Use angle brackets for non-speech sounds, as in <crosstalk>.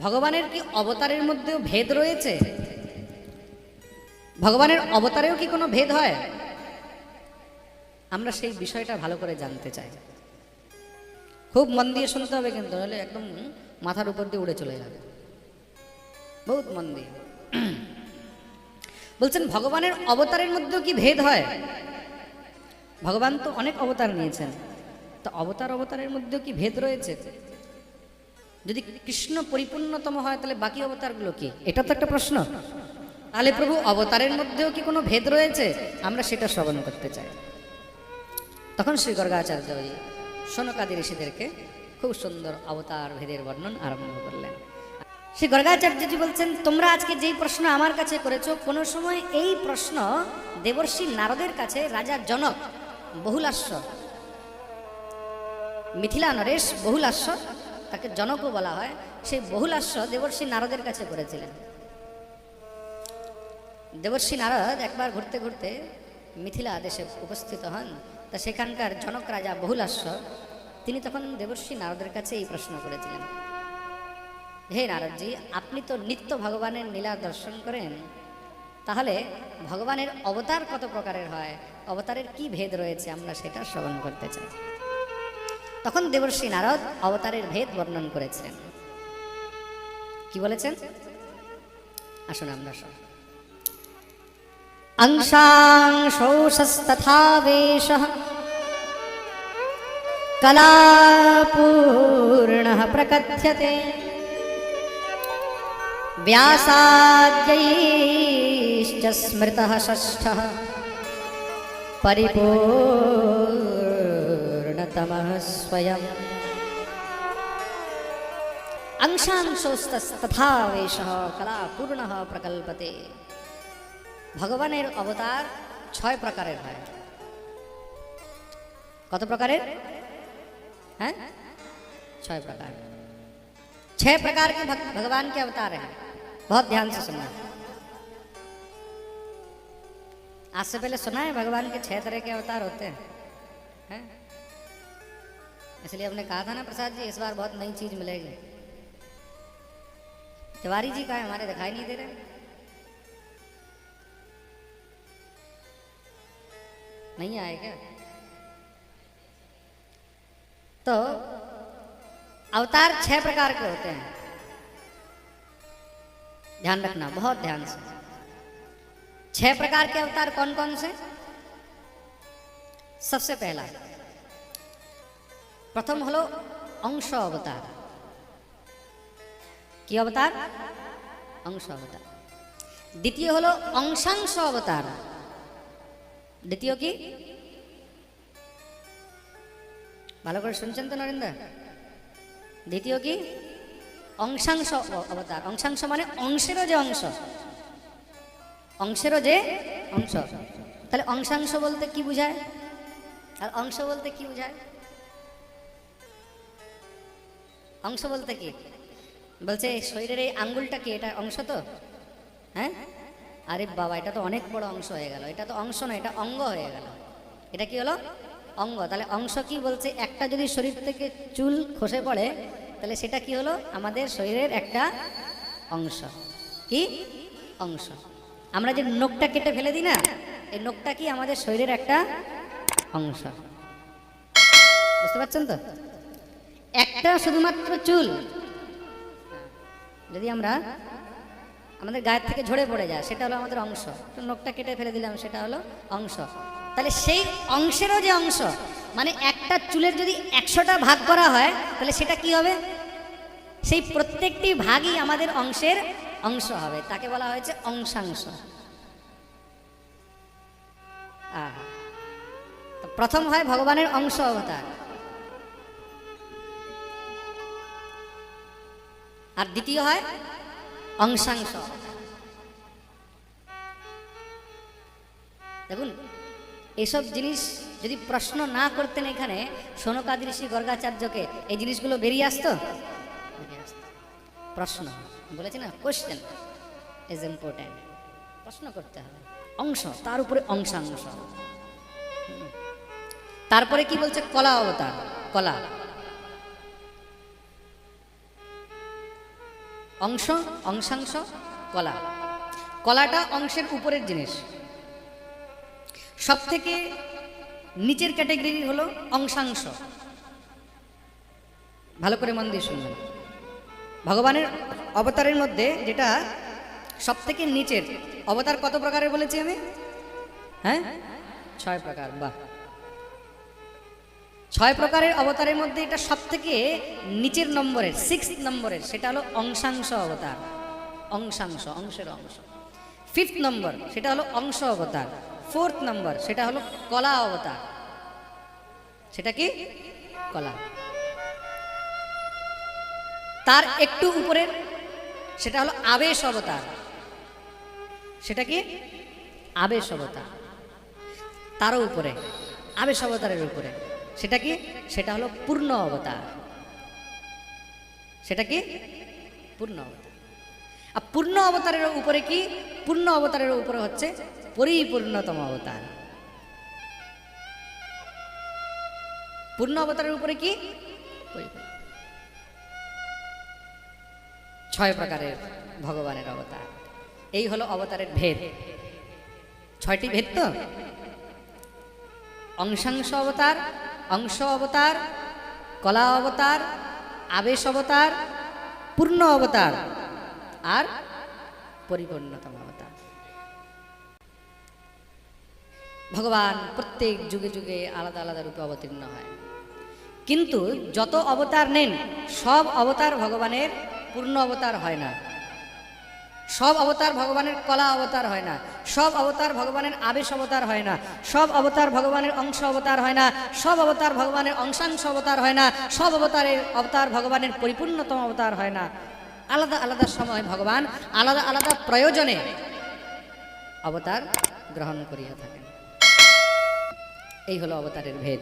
ভগবানের কি অবতারের মধ্যেও ভেদ রয়েছে? ভগবানের অবতারেও কি কোনো ভেদ হয়? আমরা সেই বিষয়টা ভালো করে জানতে চাই। খুব মন দিয়ে শুনতে হবে কিন্তু নাহলে একদম মাথার উপর দিয়ে উড়ে চলে যাবে। বহুত মন দিয়ে। <clears throat> বলছেন, ভগবানের অবতারের মধ্যেও কি ভেদ হয়? ভগবান তো অনেক অবতার নিয়েছেন। তো অবতার অবতারের মধ্যেও কি ভেদ রয়েছে? যদি কৃষ্ণ পরিপূর্ণতম হয় তাহলে বাকি অবতারগুলো কি? এটা তো একটা প্রশ্ন। তাহলে প্রভু অবতারের মধ্যেও কি কোনো ভেদ রয়েছে? আমরা সেটা শ্রবণ করতে চাই। তখন শ্রী গর্গাচার্য ওই সনকাদি ঋষিদেরকে খুব সুন্দর অবতার ভেদের বর্ণন আরম্ভ করলেন। শ্রী গর্গাচার্যজি বলছেন তোমরা আজকে যেই প্রশ্ন আমার কাছে করেছ কোনো সময় এই প্রশ্ন দেবর্ষি নারদের কাছে রাজা জনক বহুলাস্য মিথিলা নরেশ বহুলাস্য তাকে জনকও বলা হয়। সেই বহুলাস্য দেবর্ষি নারদের কাছে করেছিলেন। দেবর্ষি নারদ একবার ঘুরতে ঘুরতে মিথিলা দেশে উপস্থিত হন। তা সেখানকার জনক রাজা বহুলাস্য, তিনি তখন দেবর্ষি নারদের কাছে এই প্রশ্ন করেছিলেন। হে নারদজি, আপনি তো নিত্য ভগবানের নীলা দর্শন করেন। তাহলে ভগবানের অবতার কত প্রকারের হয়? অবতারের কি ভেদ রয়েছে? আমরা সেটা শ্রবণ করতে চাই। তখন দেবর্ষি নারদ অবতারের ভেদ বর্ণন করেছেন কি বলেছেন আসুন আমরা সব अंशांशोषस्तथा वेशः कलापूर्णः प्रकथ्यते व्यासाद्यैश्च स्मृतः षष्ठः परिपूर्णतमः स्वयम् अंशांशोस्तथा वेशः कलापूर्णः प्रकल्पते ভগবানের অবতার ছয় প্রকারের হয় কত প্রকারের हैं छह प्रकार छह प्रकार के भग, भगवान के अवतार हैं बहुत ध्यान से सुनना आज से पहले सुना है भगवान के छह तरह के अवतार होते हैं हैं इसलिए हमने कहा था ना प्रसाद जी, इस बार बहुत नई चीज़ मिलेगी। तिवारी जी का हमारे दिखाई नहीं दे रहे। नहीं आए क्या? तो अवतार छह प्रकार के होते हैं। ध्यान रखना, बहुत ध्यान से। छह प्रकार के अवतार कौन कौन से? सबसे पहला প্রথম হলো অংশ অবতার। কি অবতার? অংশ অবতার। দ্বিতীয় হলো অংশাংশ অবতার। দ্বিতীয় কি? ভালো করে শুনছেন তো নরেন্দ্র? দ্বিতীয় কি? অংশাংশ অবতার। অংশাংশ মানে অংশেরও যে অংশ। অংশেরও যে অংশ। তাহলে অংশাংশ বলতে কি বুঝায়? আর অংশ বলতে কি বোঝায়? অংশ বলতে কি? বলছে, শরীরের এই আঙ্গুলটা কি এটা অংশ তো? হ্যাঁ? আরে বাবা, এটা তো অনেক বড় অংশ হয়ে গেল। এটা তো অংশ না এটা অঙ্গ হয়ে গেল। এটা কি হলো? অঙ্গ। তাহলে অংশ কি বলছে? একটা যদি শরীর থেকে চুল খসে পড়ে, তাহলে সেটা কি হলো? আমাদের শরীরের একটা অংশ। কি? অংশ। আমরা যে নখটা কেটে ফেলে দিই না, এই নখটা কি আমাদের শরীরের একটা অংশ? বুঝতে পারছেন তো? একটা শুধুমাত্র চুল। যদি আমরা আমাদের গায়ের থেকে ঝরে পড়ে যায়, সেটা হলো আমাদের অংশ। নখটা কেটে ফেলে দিলাম, সেটা হলো অংশ। তাহলে সেই অংশেরও যে অংশ মানে একটা চুলের যদি একশোটা ভাগ করা হয়, তাহলে সেটা কি হবে? সেই প্রত্যেকটি ভাগই আমাদের অংশের অংশ হবে। তাকে বলা হয়েছে অংশাংশ। প্রথম হয় ভগবানের অংশ অবতার। আর দ্বিতীয় হয় অংশাংশ। দেখুন, এসব জিনিস যদি প্রশ্ন না করতেন এখানে সোনকাদি ঋষি গর্গাচার্যকে এই জিনিসগুলো বেরিয়ে আসতো? প্রশ্ন, বলেছি না? কোশ্চেন ইজ ইম্পর্ট্যান্ট প্রশ্ন করতে হবে। অংশ, তার উপরে অংশাংশ। তারপরে কি বলছে? কলা অবতার, কলা। অংশ, অংশাংশ, কলা। কলাটা অংশের উপরের জিনিস। সব থেকে নিচের ক্যাটাগরি হলো অংশাংশ। ভালো করে মন দিয়ে শুনবেন ভগবানের অবতারের মধ্যে যেটা সব থেকে নিচের, অবতার কত প্রকারের বলেছি আমি? হ্যাঁ? ছয় প্রকার, বাহ। ছয় প্রকারের অবতারের মধ্যে এটা সব থেকে নিচের নম্বরের সিক্স নম্বরের, সেটা হলো অংশাংশ অবতার। অংশাংশ, অংশের অংশ। ফিফথ নম্বর, সেটা হলো অংশ অবতার। ফোর্থ নম্বর, সেটা হলো কলা অবতার। সেটা কি? কলা। তার একটু উপরের, সেটা হলো আবেশ অবতার। সেটা কি? আবেশ অবতার। তারও উপরে, আবেশ অবতারের উপরে। সেটা কি? সেটা হলো পূর্ণ অবতার। সেটা কি? পূর্ণ অবতার। আর পূর্ণ অবতারের উপরে কি? পূর্ণ অবতারের উপরে হচ্ছে পরিপূর্ণতম অবতার। পূর্ণ অবতারের উপরে কি? ছয় প্রকারের ভগবানের অবতার। এই হলো অবতারের ভেদ। ছয়টি ভেদ তো? অংশাংশ অবতার অংশ অবতার কলা অবতার আবেশ অবতার পূর্ণ অবতার আর পরিপূর্ণতম অবতার। ভগবান প্রত্যেক যুগে যুগে আলাদা আলাদা রূপে অবতীর্ণ হয়। কিন্তু যত অবতার নেন, সব অবতার ভগবানের পূর্ণ অবতার হয় না। সব অবতার ভগবানের কলা অবতার হয় না। সব অবতার ভগবানের আবেশ অবতার হয় না। সব অবতার ভগবানের অংশ অবতার হয় না। সব অবতার ভগবানের অংশাংশ অবতার হয় না। সব অবতারের অবতার ভগবানের পরিপূর্ণতম অবতার হয় না। আলাদা আলাদা সময় ভগবান আলাদা আলাদা প্রয়োজনে অবতার গ্রহণ করিয়া থাকেন। এই হলো অবতারের ভেদ।